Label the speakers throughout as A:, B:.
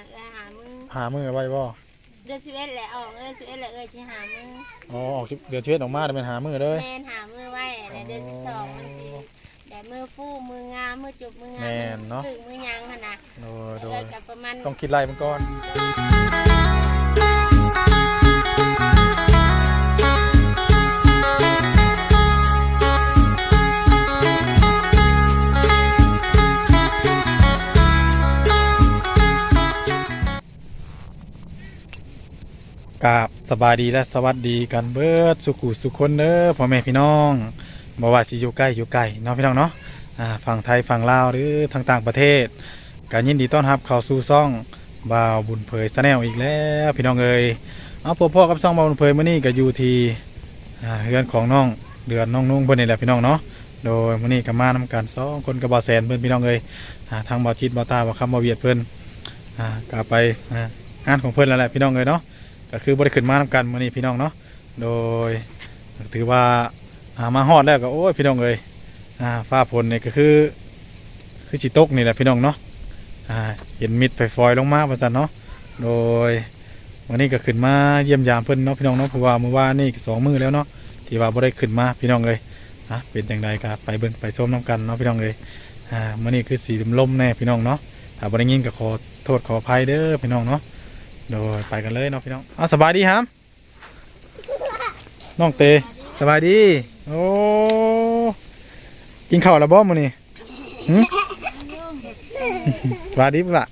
A: นะเอ้ยหามือ
B: หามือไว้บ่
A: เดือนสิบเอ็ดแหละออกเอ้ยสิบเอ็ดแหละเอ้ยสิหามือ
B: อ๋อออกเดือนชีวิตออกมาได้เป็นหามือเลย
A: แม่นหามือไว้แล้วเดือนสิบสองมันสิแต่มือฟูมืองามมือจุบมืองาม
B: แม่นเนาะ
A: ถึงมือยังขนาด
B: โดยโด
A: เอ้
B: ย
A: ยกับประมาณ
B: ต้องคิดไล่มันก่อน กราบสบายดีและสวัสดีกันเบิดสุขุสุขคนเด้อพ่อแม่พี่น้องบ่ว่าสิอยู่ใกล้อยู่ไกลเนาะพี่น้องเนาะอ่าฝั่งไทยฝั่งลาวหรือทางต่างประเทศการยินดีต้อนรับเข้าสู่ซ่องบ่าวบุญเผยสแนลอีกแล้วพี่น้องเอ้ยเอาพวกพ่อกับซ่องบ่าวบุญเผยมื้อนี้ก็อยู่ที่อ่าเรือนของน้องเดือนน้องนุ่งเพิ่นนี่แหละพี่น้องเนาะโดยมื้อนี้ก็มานำกันสองคนกับบ่าวแสนเพิ่นพี่น้องเอ้ยอ่าทางบ่าวจิตบ่าวตาบ่าวคำบ่าวเวียดเพิ่นอ่าก็ไปอ่างานของเพิ่นแล้วแหละพี่น้องเอ้ยเนาะ ก็คือบริขึ้นมานำกันมื้อนี้พี่น้องเนาะโดยถือว่าอามาฮอดแล้วก็โอ้ยพี่น้องเอ้ยอ่าฟ้าฝนนี่ยก็คือ คือจิตกนี่แหละพี่น้องเนาะอ่าเห็นมิดไฟฟอยลงมาประจันเนาะโดยวันนี้ก็ขึ้นมาเยี่ยมยามเพิ่อนเนาะพี่น้องเนาะเพราะว่าเมื่อวานนี่สองมือแล้วเนาะที่ว่าบ่ได้ขึ้นมาพี่น้องเอ้ยอะเป็นจังไดก็ไปเบิ่งไปชมน้ำกันเนาะพี่น้องเอ้ยอ่ามื้อนี้คือสีลมแน่พี่น้องเนาะถ้าบ่ได้ยินก็ขอโทษขออภัยเด้อพี่น้องเนาะ โดยไปกันเลยเนาะพี่น้องเอาสบายดีครับน้องเตสบายดี โอ้กินข้าวแล้วบ่มื้อนี้หึสบายดีปุ๊ล่ะ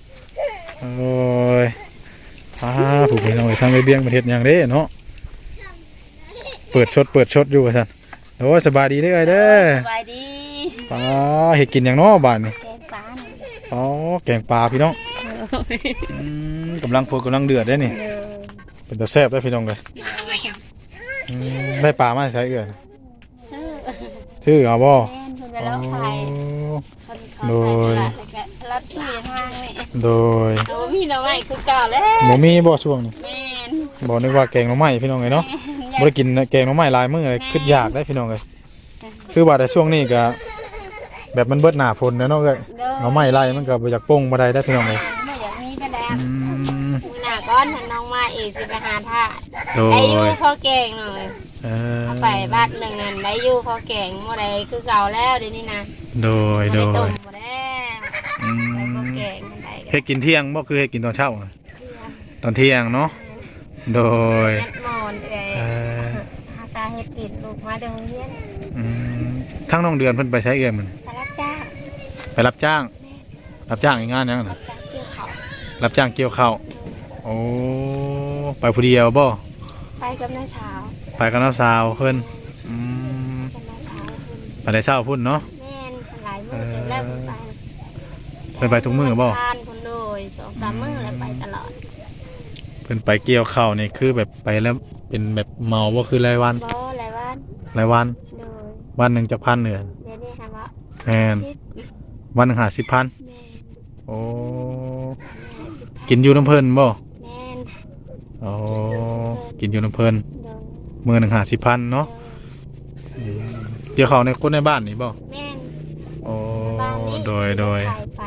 B: โอ้ยอ้าผู้พี่น้องเอ้ยทางไอเบียงประเทศอย่างเด้เนาะเปิดชดเปิดชดอยู่ว่าซั่นโอ้ยสบายดีเด้อไอ้เด้อ
A: สบายดี
B: ป้าเฮ็ดกินหยังเนาะบ้านนี่
A: แกงปลาหนึ่ง
B: อ๋อแกงปลาพี่น้อง อืมกำลังโพดกำลังเดือดเด้นี่
A: เด้อ
B: เป็นตัวแซ่บได้อพี่น้องเลยอืมได้ปลามาใช้เอื่อน
A: ซื้อ
B: ชื่อเอาบ่
A: แม่นเพิ่นไปรับไข่คนเขา
B: โดย
A: ใส่ตลาดแล้วก็รับซื้อทางนี่
B: โดย
A: โอ้มีหน่อไม้คือเก่าแล้ว
B: หมูมีบ่ช่วงนี้
A: แม่น
B: บ่นึกว่าแกงหน่อไม้พี่น้องเลยเนาะ บ่ได้กินแกงหน่อไม้หลายมื้อเลยคิดอยากได้พี่น้องเลยคือว่าแต่ช่วงนี้ก็แบบมันเบิดหน้าฝนแล้วเนาะเอ้ย
A: เด้อ
B: หน่อไม้ไล่มันก็บ่อยากโป่งบ่ได้ได้อพี่น้องเลย
A: ไม่อยาก มีก็ได้
B: อืม
A: มือหน้าก้อนถ้าน้องมาอีกสิไปหาท่า
B: โด
A: ได้อยู่
B: ย
A: พอแกงหน่อย
B: เออ
A: เอาไปบ้านหนึ่งนั่นได้อยู่พอแกงบ่ได้คือเก่าแล้วเดี๋ยวนี้นะ
B: โดย
A: บ่
B: โด
A: ได้ต้
B: ย
A: มบ่ได้
B: อื
A: ไปพอ
B: ม
A: แกงมันได้
B: เฮ็ดกินเที่ยงบ่คือเฮ็ดกินตอนเช้าอะ
A: เที่ยง
B: ตอนเที่ยงเนาะโดย
A: งัดหมอนเอ้ย
B: เออ
A: หาตาเฮ็ดกินลูกมาจากโรงเรียน
B: อืมทั้งน้องเดือนเพิ่นไปใช้เอื้อยมัน
A: ไปรับจ้าง
B: ไปรับจ้าง รับจ้างอีกงานหยัง
A: รั
B: น่ะ
A: บจ้างเกี่ยวเขาว
B: รับจ้างเกี่ยวข้าวโอ้ไปผู้เดียวบ่
A: ไปกับน้าสาว
B: ไปกับน้าสาวเพิ่นอืม
A: กับน้าสาวเพิ่น
B: ไปได้เช้าพุ่นเนาะ
A: แม่นหลายมื้อเต็มแล้วเพิ่นไป
B: เพิ่นไปทุกมื้อบ่
A: ทานคนโดยสองสามมื้อแล้วไปตลอด
B: เพิ่นไปเกี่ยวข้าวนี่คือแบบไปแล้วเป็นแบบเมาบ่คือรายวัน
A: บ่หลายวัน
B: รายวัน
A: โดย
B: วันหนึงจักพันเนือน
A: เดี๋ยวนี้ค่ะว่า
B: แม่น
A: สิบ
B: วันหนึง50,000
A: แม่น
B: โอ้
A: แม่สิบ
B: กินอยู่น้ำเพิ่นบ่
A: แม่น
B: โอ้กินอยู่น้ำเพิ่น
A: โดย
B: มื้อหนึง50,000เนาะอืมเกี่ยวข้าวในคนในบ้านนี่บ่
A: แม่น
B: โอ้
A: บ้านนี้
B: โดยโดย
A: ขายไป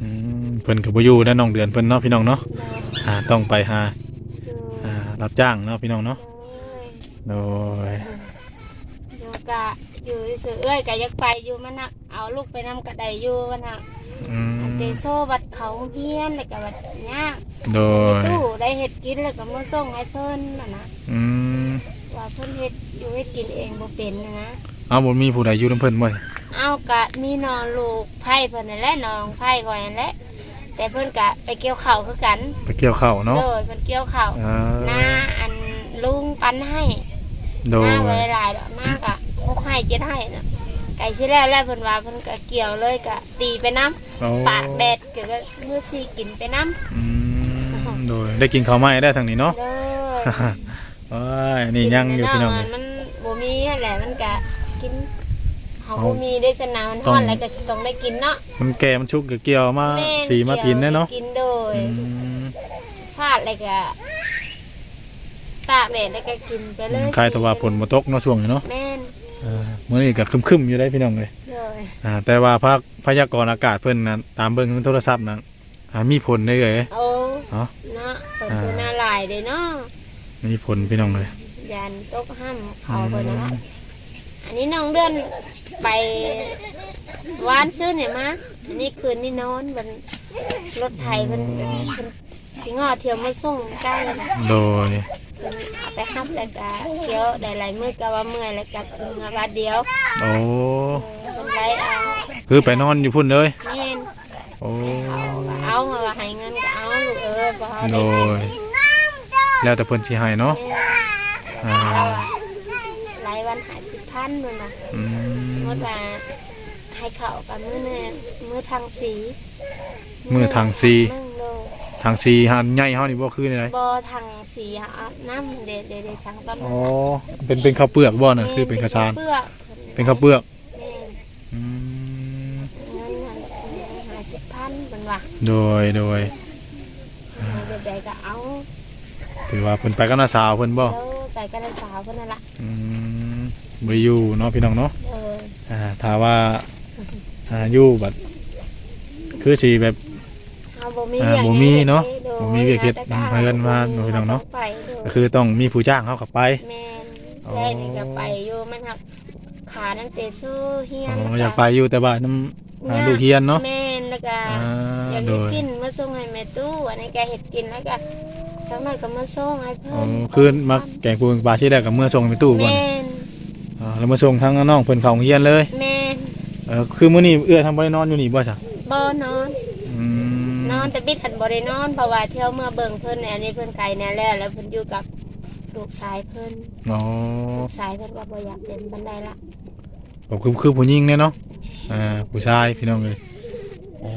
B: อืมเพิ่นก็บ่อยู่นะน้องเดือนเพิ่นเนาะพี่น้องเนาะ
A: โดย
B: อ่าต้องไปหา
A: อยู่
B: อ่ารับจ้างเนาะพี่น้องเนาะ
A: โดย
B: โดย
A: อยู่กะอยู่ซื่อเอ้ยกะยักไปอยู่มันนักเอาลูกไปนำกระไดอยู่มันนัก
B: อืม
A: อัน เจโซ่บัดเขาเฮียนแล้วก็บัดยาก
B: โดย
A: ตู้ได้เฮ็ดกินแล้วก็มาส่งให้เพิ่นน่ะนะ
B: อืม
A: ว่าเพิ่นเฮ็ดอยู่เฮ็ดกินเองบ่เป็นนะนะ
B: เอาบ่มีผู้ใดอยู่นํเพิ่นบ่
A: เอากะมีน้องลูกไผ่เพิ่นนั่นแหละน้องไผ่ก่อนนั่นแหละแต่เพิ่นกะไปเกี่ยวข้าวคือกัน
B: ไปเกี่ยวข้าวเนาะ
A: โดยเพิ่นเกี่ยวข้าว
B: อ่า
A: หน้าอันลุงปันให้
B: โด
A: ห
B: ย
A: น้าบ่ได้หลายดอกหน้ากะหกให้เจ็ดให้น่ะไก่สิแล้วแล้วเพิ่นว่าเพิ่นก็เกี่ยวเลยกะตีไปน้ำ
B: โอ้
A: ปากแดดก็มื้อสิกินไปน้ำ
B: อืมโดยได้กินข้าวไหม้ได้ทางนี้เนาะ
A: เด้อ
B: โอ้ยนี่ยังอยู่พี่น้อง
A: กิ
B: เอ้ย
A: มันบ่มีนั่นแหละมันก็กินเขา
B: เอา
A: บ่มีได้สนามมัน
B: ต้
A: ฮ้
B: อง
A: อนแล้วก็ต้องได้กินเนาะ
B: มันแก่มันชุกก็เกี่ยวมา
A: แม่
B: สีมากินแน่เนาะ
A: กินโดย
B: อืม
A: พลาดแล้วก็ตากแดดแล้วก็กินไปเลย
B: ใครแต่ว่าฝนบ่ตกเนาะช่วงนี้เนาะ
A: แม่น
B: อ่ามื้อนี้ก็ครึมๆอยู่ได้พี่น้องเลย
A: เลย
B: อ่าแต่ว่าภาคพยากรณ์อากาศเพิ่นนะตามเบิ่งในโทรศัพท์นั้นอ่ามีผลได้เลย
A: โอ้
B: เนาะ
A: เนาะเปิดตัวหน้าลายเด้เนาะ
B: มีผลพี่น้องเลย
A: ยันตกห้ามเขาเพิ่นนะคะอันนี้น้องเดือนไปวานชื่อเนี่ยมาอันนี้คืนนี่นอนบนรถไถเพิ่นเพิ่นสิงอเที่ยวมาส่งใกล้นะ
B: โดย
A: เพิ่นเอาไปหับแล้วก็เที่ยวได้หลายมื้อก็ว่าเมื่อยแล้วก็เมื่อบาดเดียว
B: โอ้
A: เพิ่นไล่เอา
B: คือไปนอนอยู่พุ่นเลย
A: แม่น
B: โอ้
A: เอาก็เอาเอาว่าให้เงินก็เอาลูกเอ้ยบ่เอา
B: โด
A: ได้
B: ยแล้วแต่เพิ่นสิให้เนาะ
A: แม่น
B: อ่า
A: เราอะรายวันหาสิบพันนู่นนะ
B: อื
A: สมม
B: ม
A: ติว่าให้เขากับมือเนี่ยมือทางสี
B: มือทางสี
A: นึ่งโล
B: ทางสีหันใหญ่เฮานี่บ่คือได
A: บอทางสีอะน้ำเด็ดเด็ดทางซ้ำ
B: อ๋อเป็นเป็นข้าวเปลือกบ่น่ะคือเป็นข้าวสาร
A: เปลือก
B: เป็นข้าวเปลือก
A: แม่น
B: อืม
A: เงินหาสิบพันเป็นว่า
B: โดยโดย
A: เด็ดๆก็เอา
B: ถือว่าเพิ่นไปกับน้าสาวเพิ่นบ่
A: แล้วไปก็ได้สาวคนนั้นละ
B: อืมบ่ได้อยู่เนาะพี่น้องเนาะ
A: เออ
B: อ่าถ้าว่าอ่าอยู่บัดคือสิแบบ
A: เอาบ่มี
B: อ่า
A: เวียก
B: บ่มีเนาะ
A: โดย
B: บ่มีเวียกเฮ็ด
A: แล้วแต่
B: เพิ่นมาโดยน้องเนาะ
A: ไปโดย
B: ก็คือต้องมีผู้จ้างเขากลับไป
A: แม่น
B: อ๋อ
A: แล่นี่ก็ไปอยู่มันหักขานั่นเตะสู้เฮีย
B: อ๋
A: น
B: อ
A: แล้ว
B: อยากไปอยู่แต่ว่าน้ำอ่าลูกเฮียนเนาะ
A: แม่นแล้วก็
B: อ่า
A: อยาก
B: โด
A: เฮ็ด
B: ย
A: กินมาส่งให้แม่ตู้อันนี้แกเฮ็ดกินแล้วก็สักหน่อยก็มาส่งให้เพิ่
B: อ๋อนคือมาแกงปูนปลาที่แรกกับเมื่อส่งไปตู้ก่อน
A: แม่น
B: อ๋อแล้วมาส่งทั้งน้องเพิ่นเข้าโรงเรียนเลย
A: แม่น
B: เออคือมื้อนี้เอื้อทำบ่ได้นอนอยู่นี่บ่จ้ะ
A: บ่นอน
B: อืม
A: น อนแต่บิดหันบ่ได้นอนเพราะว่าเที่ยวเมื่อเบิ่งเพิ่นเนี่ยอันนี้เพิ่นไกลแน่แล้ว แล้วเพิ่นอยู่กับลูกชายเพิ่น
B: อ๋อ
A: ลูกชายเพิ่นว่าบ่อยากเป็นบันไดละ
B: ก็คือคือผู้หญิงเนี่ยเนาะอ่าผู้ชายพี่น้องเลยอ๋อ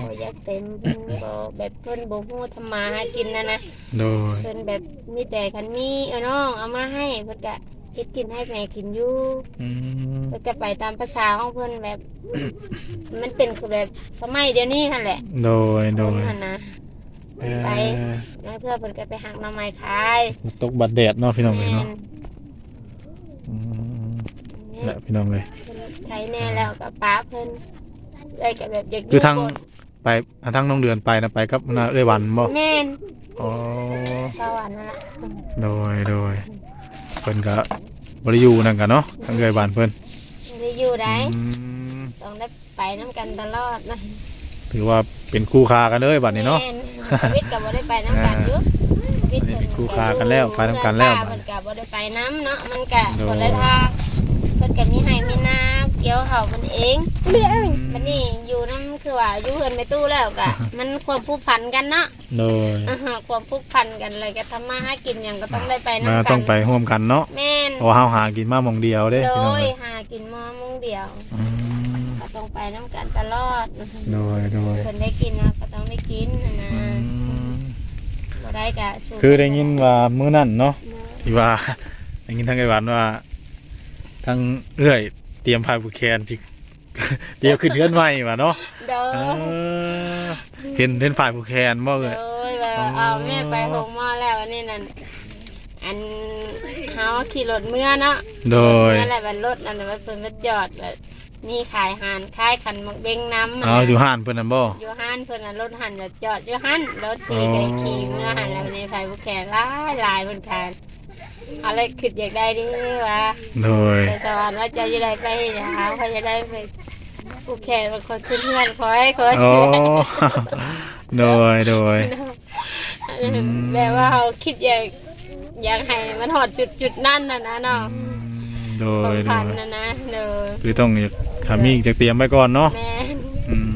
A: บ่อยากเป็นเพิ่นบ่แบบเพิ่นบ่ฮู้ทำมาหากินนะนะ
B: โดย
A: เพิ่นแบบมีแต่คันมีเอาน้องเอามาให้เพิ่นก็ เฮ็ดกินให้แม่กินอยู่
B: อืม
A: เพิ่นก็ไปตามภาษาของเพิ่นแบบ มันเป็นคือแบบสมัยเดี๋ยวนี้นั่นแหละ
B: โดยโดย
A: เพิ่นหั่นนะ
B: เอ่อ
A: ไปแล้วเพื่อเพิ่นก็ไปหักหน่อไม้ขาย
B: ตกบัดแดดเนาะพี่น้องเลย
A: แม่
B: เนาะ
A: น
B: อืม
A: นี่
B: และพี่น้องเลย
A: เพิ่นไถแน่แล้วก็ป้าเพิ่นได้ก็แบบเด็ก
B: คือทาง ไปอ่าทางน้องเดือนไปนะไปกับนาเอ้ยวันบ่
A: แม่น
B: อ๋อ
A: สวรรค์นั่นล่ะ
B: โดยโดย เพิ่นก็บ่ได้อยู่นั่นกันเนาะทางเอ้ยวันเพิ่น
A: ไม่ได้อยู่ได้
B: อืม
A: ต้องได้ไปนํกันตลอดนะ
B: ถือว่าเป็นคู่ค้ากันเลยบัดนี้เนาะ
A: แม่ชีวิตก็บ่ได้ไปนํกันอยู่ชีวิต
B: อันนี้เป็นคู่ค้ากันแล้วไปนำกันแล้ว
A: เพิ่นก็บ่ได้ไปนํเนาะมันก็คนละทางเพิ่นก็มีให้มีนา เกี่ยวเขาเพิ่นเองมันนี่อยู่น้ำคือว่าอยู่เฮือนไปตู้แล้วก็มันความผูกพันกันเนาะ
B: โดย
A: อ่าฮะความผูกพันกันเลยก็ทำมาหากินอย่างก็ต้องได้ไป
B: มา
A: น้ำกั
B: ต้องไปร่วมกันเนาะ
A: แม่น
B: เพราะว่าเฮาหากินมาหม่องเดียวเด้
A: โด
B: พี่น้อง
A: ย
B: เอ้ย
A: หากินหมอมุงเดียว
B: อืม
A: ก็ต้องไปน้ำกันตลอด
B: โดยโดย
A: คนได้กินนะก็ต้องได้กินนะนะ
B: อืม
A: บ่ได้ก็สู้
B: คือได้ยินว่ามื้อนั้นเนาะ
A: เนาะ
B: ที่ว่า ได้ยินทางไอ้หวันว่าทางเอื้อย เตรียมพายผู้แคนที่เตรียมขึ้นเรือนใหม่ว่าเนาะ
A: โด
B: เอยอเห็นเห็นฝ่ายผู้แคนบ่เอ่ย
A: โดยแบบเอาแม่ไปโฮมหม้อแล้วอันนี้นั่นอันเฮาขี่รถเมื่อเนาะ
B: โดย
A: นั่นแหละมันรถนั่นน่ะมันเป็นรถจอดแบบมีขายหานขายขันหมกเบงน้ำมัน
B: เอา
A: น่ะ
B: อยู่ห้านเพิ่นน่ะบ่
A: อยู่หันเพิ่นน่ะรถหันจะจอดอยู่หันรถขี่
B: อ๋อ
A: ไปขี่เมื่อหันแล้วนี่ไฟผู้แขนหลายหลายเพิ่นขาย อะไรคิดอยากได้ดิว่า
B: โดย
A: แต่สวรรค์ว่าจะยังไงไปหาเขาจะได้ไปผู้แขนเป็นคนขึ้นเพื่อนขอให้ขอ
B: โอ้
A: เสีย
B: โดยโดยม
A: แบบว่าเขาคิดอยากอยากให้มันหอดจุดจุดๆนั่นน่ะนะเนาะ
B: อืมโด
A: ควายม
B: โด
A: พัน
B: ย
A: นะนะเนอะ
B: คือต้องอยากถ้ามีจะเตรียมไว้ก่อนเนาะ
A: แม่น
B: อืม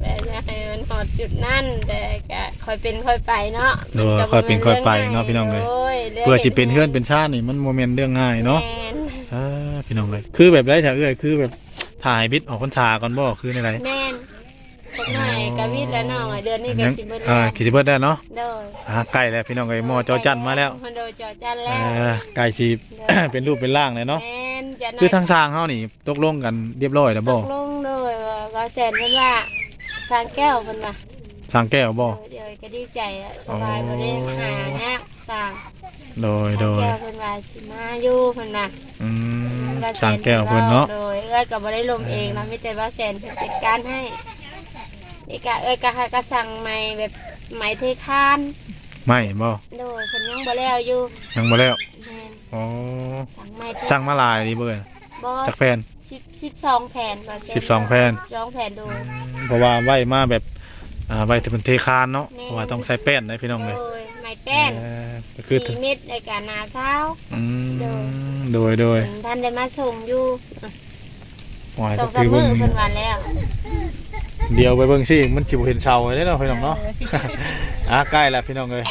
A: แต่จะให้มันหอดจุดนั่นแต่ก็ ค่อยเป็นค่อยไปเนาะ
B: เออค่อยเป็นค่อยไปเนาะพี่น้องเอ้ย
A: โย
B: เพื่อสิเป็นเฮือนเป็นชาตินี่มันบ่แม่นเรื่องง่ายเนาะ
A: แม่น
B: เออพี่น้องเลยคือแบบไรแถวเอ้ยคือแบบถ่ายบิดออกพรรษาก่อนบ่คือในไร
A: แม่นสักหน่อยกะวิดแล้วเนาะเดือนนี้ก็สิเบิด
B: อ่า
A: แล้ว
B: ขีดสิเบิดได้เนาะ
A: โดย
B: อ่าใกล้แล้วพี่น้องเอ้ยหมอจอจันมาแล้ว
A: โดยจอจัน
B: เอ
A: แล้ว
B: อใกล้สิเป็นรูปเป็นร่างเลยเนาะ
A: แม่นจะหน่ย
B: คือทางสร้างเฮานี่ตกลงกันเรียบร้อยแล้ว
A: ต
B: บ่
A: กลงโดยว่าว่าแสนเพิ่นว่าสร้างแก้วเพิ่นว่า
B: สร้างแก้วบ่
A: เดี๋ ยวก็ดีใจอะสบายบ่ได้หาแฮะสร้าง
B: โดย
A: ส
B: โด
A: ร้าง
B: ย
A: แก้วเพิ่นว่าสิมาอยู่เพิ่นว่า
B: อืม
A: ว่า
B: สร้างแก้วเพิ่นเนาะ
A: โดยเอ้ยก็บ่ได้ลมเองนะมีแต่ว่าแสนเพิ่นจัดการให้อีกอะเอ้ยก็หาก็สั่งใหม่แบบใหม่เทคาน
B: ไม่บ่
A: โดยเพิ่นยังบ่แล้วอยู่
B: ยังบ่แล้ว
A: แม่น
B: อ๋อ
A: สั่งใหม่เท
B: สั่งมาหลายดีเบิ่น
A: บ่
B: จักแผ่น
A: 10 12แผ่นว่าแสน
B: 12แผ่น
A: 12แผ่นโดย
B: เพราะว่าไว้มาแบบ อ่าไว้ที่เป็นเทคานเนาะ
A: แม่
B: เพราะว่าต้องใช้แป้นนะพี่น้องเลย
A: โดยไม้แป้น
B: เออก็คือ
A: 4เม็ดในการหนาเช้า
B: อืมโดยโดย
A: ท่านได้มาส่งอยู่
B: หวาย
A: สอ
B: ก็
A: งสา
B: คื
A: ม
B: อ
A: มื้
B: เบิ่
A: องเพิ่นว่าแล้ว
B: เดียวไปเบิ่งสิมันสิบ่เห็นเสาเลยเนาะพี่น้องเนาะ อะใกล้แล้วพี่น้องเอ้ย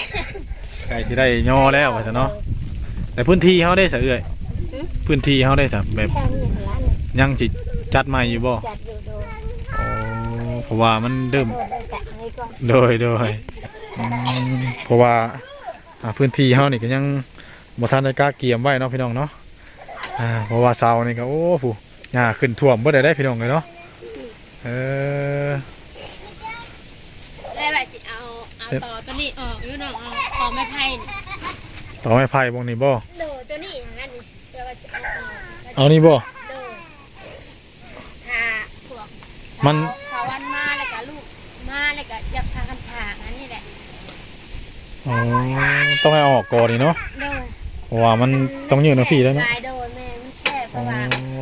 B: ใกล้สิได้ย่อแล้วว่าซั่นเนาะแต่พื้นที่เฮาได้ซะเอ้ยพื้นที่เฮาได้ซะแบบ
A: แค่นี้ค่ะร้านเนี่ย
B: ยังสิจัดใหม่อยู่บ่
A: จัดอยู่โดย
B: อ๋อเพราะว่ามันเริ่ม
A: โดยได้แต่ให้ก่อน
B: โดยโดยอืมเพราะว่าอ่าพื้นที่เฮานี่ก็ยังบ่ทันได้กล้าเกี่ยมไว้เนาะพี่น้องเนาะอ่าเพราะว่าเสานี่ก็โอ้ผู้หญ้าขึ้นท่วมเบ่ได้ได้พี่น้องเลยเนาะเออ
A: ได้แบบสิเอาเอาต่อตัวนี้ออกอยู่น้องเอาออกไม้ไผ่นี่
B: ต่อไม้ไผ่วงนี้บ่
A: โดยตัวนี้อย่างนั้นนี่เดี๋ยวว่าสิเอาออก
B: เอานี่บ่
A: โดยถ้าพวก
B: มัน
A: สาวันมาแล้วก็ลูกมา แล้วก็อยากพากันถางอันนี้แหละ
B: อ๋อต้องให้เอาออกก่อนนี่เนาะ
A: โดย
B: เพราะว่ามันต้องยืนเนาะพี่แล้วเนาะ
A: ลายโดยแม่มันแคบเพ
B: อ๋อ
A: ราะว่า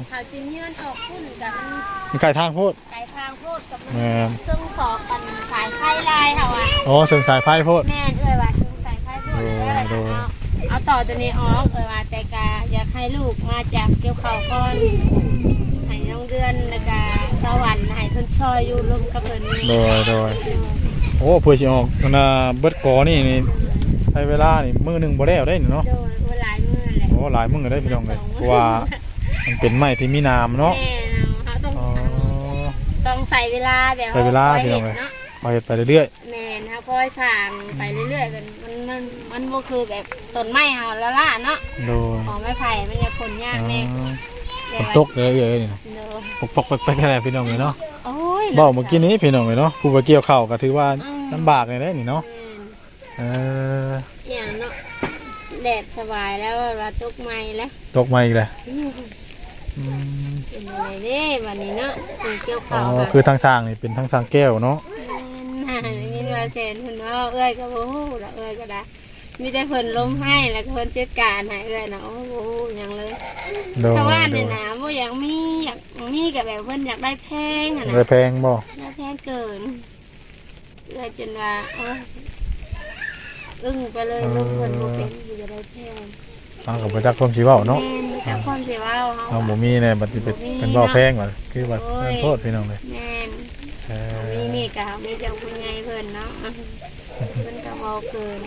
A: เขาจิเยื่อนออกพุ่นกับมัน
B: มันใกล้ทางโพด
A: ไก่ทางโพดกับมัน
B: แม่น
A: ซึ่งสอบกันสายไฟลายค่ะว่ะ
B: อ๋อเส้นสายไฟโพด
A: แม่เอ้ยว่าซึ่งสายไฟโพดเอ้ย
B: โดย
A: เอาเอาต่อตัวนี้ออกเอ้ยว่าแต่กาอยากให้ลูกมาจากเกี่ยวเขาวก่อนให้ น้องเดือนแล้วก็สวรรค์ให้เพิ่นซอยอยู่ร่วมกับเพิ่น
B: โดยโดยโอ้เพื่อสิออกอันน่ะเบิดกอนี่นี่ใช้เวลานี่มื้อหนึงบ่แล้วได้นี่เนาะ
A: โดยเวลาเมื่อแหละ
B: โอ้หลายมื้อได้พี่น้องเลยเพราะว่ามันเป็นไม้ที่มีน้ำเนาะ
A: แม่เนาะเขาต้อง
B: อ๋อ
A: ต้องใส่เวลาแบบ
B: ใส่เวลา
A: คอย
B: พี่น้
A: เห็
B: อง
A: น
B: เอ้ย
A: เนาะ
B: พอเฮ็ดไปเรื่อย
A: แม่นะคอยสั่งไปเรื่อยๆกันมันมันมันบ่คือแบบต้นไม้เฮาละล่ะเนาะ
B: ๆโดย
A: ของไม้ไผ่มันจะผลยากแน่
B: อ๋อ
A: เดี๋
B: ฝ
A: ยวน
B: ตกเลยเอ้ยนี่นะ
A: เนอะ
B: ปกปกไปไปแค่ไหนพี่น้องเลยเนาะ
A: โอ้ย
B: เบ้าเมื่อกี้นี้พี่น้องเลยเนาะผู้ไปเกี่ยวข้าวก็ถือว่า
A: อืม
B: ลำบากเลยได้นี่เนาะเออ
A: แม่นอย่างเนาะแดดสบายแล้วว่าตกไม้แล้ว
B: ตกมาอีกแล้วอืม
A: เป็นอะไรเด้วันนี้เนาะคือเกี่ยว
B: อ๋
A: ข้า
B: อ
A: วค่ะ
B: คือทางสร้างนี่เป็นทางสร้างแก้วเนาะ
A: แม่นน่ะนี่ว่าเซนเพิ่นว่าเอ้ยก็บ่ฮู้ดอกเอ้ยก็ได้ มีแต่เพิ่นล้มให้แล้วก็เพิ่นจัดการให้เอ้ยนะโอ้โหหยังเลย
B: โดย
A: เพราะว่า
B: โด
A: เนี่ย
B: ย
A: นะบ่อยากมีอยากมีกับแบบเพิ่นอยากได้แพงอะนะ
B: เลยแพงบ่
A: ได้แพงเกินเลยจนว่าโอ้ยอึ้งไปเลยลูกเพิ่นบ่เป็นอยู่จะได้แพง
B: ฟังกับประจักษ์ความสิเว้าเนาะ
A: แม่นบ่จักความสิเว้าเฮา
B: เอาบ่มีเนี่ยบัดสิเป็นเป็นบ่แพงว่าคือว่า
A: โอ้ย
B: โทษพี่น้องเลย
A: แม่น
B: เอ
A: มี
B: อ
A: นี่ก็มีเจ้าผู้ใหญ่เพิ่นเนาะเพิ่นก็ เว้าเกิน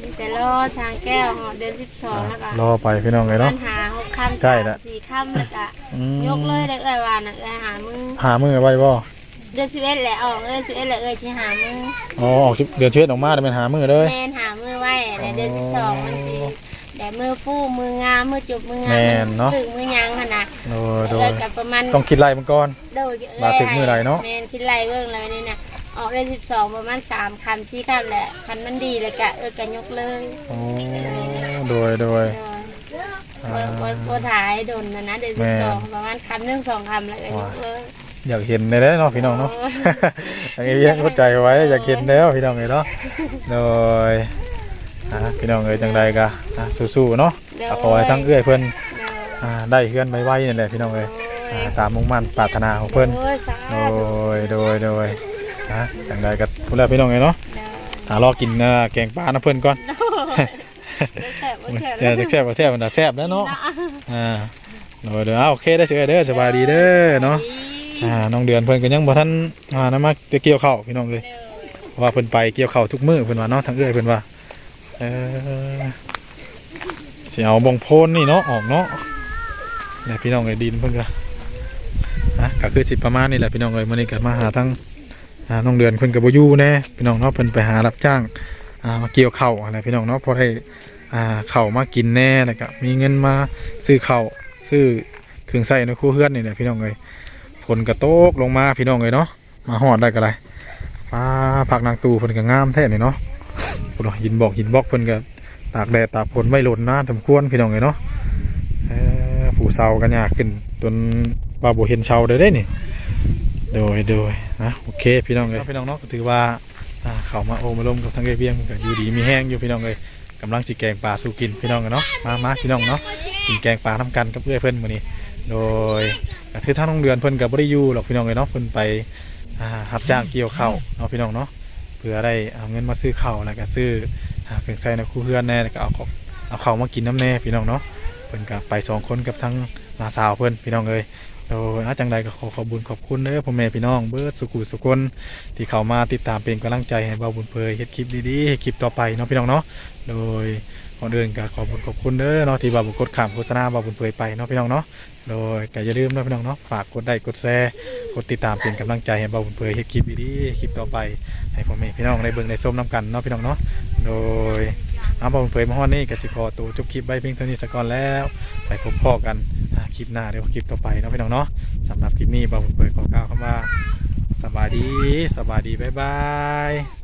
A: มีแต่รอช้างแก้วเหาะเดือน12แล้วก็
B: รอไปพี่น้องเลยเนาะ
A: ปัญหาหกคำ
B: ใกล้
A: สาม
B: ละ
A: สี่คำแล้วก็
B: อืม
A: ยกเลยเลยเอ้ยว่าน่ะเอ้ยหามือ
B: หามือไว้บ่
A: เดือนสิบเอ็ดแหละออกเอ้ยสิบเอ็ดแหละเอ้ยสิหามือ
B: อ๋อออกชิเดือนเช็ดออกมาได้เป็นหามือเลย
A: แม่นหามือไว้แต่เดือนสิบสองมันสิแต่มือฟูมืองามมือจุบมืองาม
B: แม่นเนาะ
A: ถึงมือยังขนาด
B: โดยโด
A: เอ้
B: ย
A: ยกับประมาณ
B: ต้องคิดไล่มันก่อน
A: โดย
B: มาถึงมื้อไหร่เนาะ
A: แม่นคิดไรเบิ่งเลยนี่น่ะ ออกเดือนสิบสองประมาณสามคำสี่คำแหละคันมันดีเลยกะเอ้ยกะยกเลย
B: โอ้โดยโดย
A: เออบ่บ่บ่ถ่ายโดนนะนะเดือน
B: แม่
A: สิบ
B: น
A: สองประมาณคำหนึ่งสองคำแล้วก็ยกเลย
B: อยากเห็นในได้เนาะพี่น้องเนาะอันนี้ยังเข้าใจไว้อยากเห็นแล้วพี่น้องเลยเนาะ โดยอ่าพี่น้องเลยจังใดกะอ่าสู้ๆเนาะก็ขอให้ทั้งเอื้อยเพิ่นอ่าได้เฮือนไวๆนี่แหละพี่น้องเลยอ่าตามมุ่งมั่นปรารถนาของเพิ่น
A: โอ้ยสา
B: โด
A: ธุ
B: ยโดย โดย นะจังใดก็พูดแล้วพี่น้องเลยเนาะหารอกินอ่าแกงปลาน้ำเพิ่นก่อน
A: แซ่บบ่แซ่บ
B: เดี๋ยวจะแซ่บบ่แซ่บมันน่ะแซ่บแล้วเนาะอ่าโดยเด้อเอาโอเคได้อเสือเด้อสบายดีเด้อเนาะอ่าน้องเดือนเพิ่นก็ยังบ่ทันอ่านำมาเกี่ยวข้าวพี่น้องเลยเพราะว่าเพิ่นไปเกี่ยวข้าวทุกมื้อเพิ่นว่าเนาะทั้งเอื้อยเพิ่นว่าเออสิเอาบงโพนนี่เนาะออกเนาะเนี่ยพี่น้องเลยดินเพิ่นก็นะก็คือสิประมาณนี้แหละพี่น้องเลยมื้อนี้ก็มาหาทั้งอ่า น้องเดือนเพิ่นก็บ่อยู่แน่พี่น้องเนาะเพิ่นไปหารับจ้างมาเกี่ยวเข้าอะไรพี่น้องเนาะพอได้อ่าข้ามากินแน่แล้วก็มีเงินมาซื้อเข้าซื้อเครื่องใช้ในครัวเรือนนี่แหละพี่น้องเลยฝนกระโตกลงมาพี่น้องเลยเนาะมาหอดได้ก็ไรฟ้าผักนางตูเพิ่นก็งามแท้นี่เนาะพุ่นเนาะหินบอกหินบอกเพิ่นก็ตากแดดตากฝนไม่หล่นนะสมควรพี่น้องเลยเนาะผู้เสากันยากขึ้นจนว่าบ่เห็นเสาได้ได้นี่ โดยโดยนะโอเคพี่น้องเลยพี่น้องเนาะก็ถือว่าเขามาโอมาล้มกับทางเอเวียงก็อยู่ดีมีแห้งอยู่พี่น้องเลยกำลังสิแกงปลาสู่กินพี่น้องกันเนาะมามาพี่น้องเนาะกินแกงปลาทำกันกับเพื่อนเพิ่นมือนี้ โดยก็คือทางโรงเรียนเพิ่อนก็บ่ได้อยู่หรอกพี่น้องเลยเนาะเพิ่อนไปอ่ารับจ้างเกี่ยวข้าวเนาะพี่น้องเนาะเพื่อได้เอาเงินมาซื้อข้าวแล้วก็ซื้ออ่าเครื่องใช้ในครัวเรือนแน่แล้วก็เอาเอาข้าวมากินน้ำแน่พี่น้องเนาะเพิ่อนก็ไปสองคนกับทั้งลาสาวเพิ่อนพี่น้องเอ้ย โดยอาจังใดก็ขอขอบุญขอบคุณเด้อพ่อแม่พี่น้องเบิร์ดสุขุสุคนที่เข้ามาติดตามเป็นกำลังใจให้เบาบุญเพยเฮ็ดคลิปดีๆให้คลิปต่อไปเนาะพี่น้องเนาะโดยก่อนอื่นก็ขอบคุณขอบคุณเด้อเนาะที่เบาบุญกดข้ามโฆษณาเบาบุญเพยไปเนาะพี่น้องเนาะโดยก็อย่าลืมนะพี่น้องเนาะฝากกดไลค์กดแชร์กดติดตามเป็นกำลังใจให้เบาบุญเผยเฮ็ดคลิปดีๆคลิปต่อไปให้พ่อแม่พี่น้องได้เบิ่งได้ชมน้กันเนาะพี่น้องเนาะโดยเอาเบาบุญเผยมาฮอดนี้ก็สิขอตัวจบคลิปไว้เพียงเท่านี้สักก่อนแล้วไปพบพ่อกัน คลิปหน้าเดี๋ยวคลิปต่อไปนะพี่น้องเนาะสำหรับคลิปนี้บ๊าบุญเผยขอกล่าวคำว่าสบายดีสบายดีบ๊ายบาย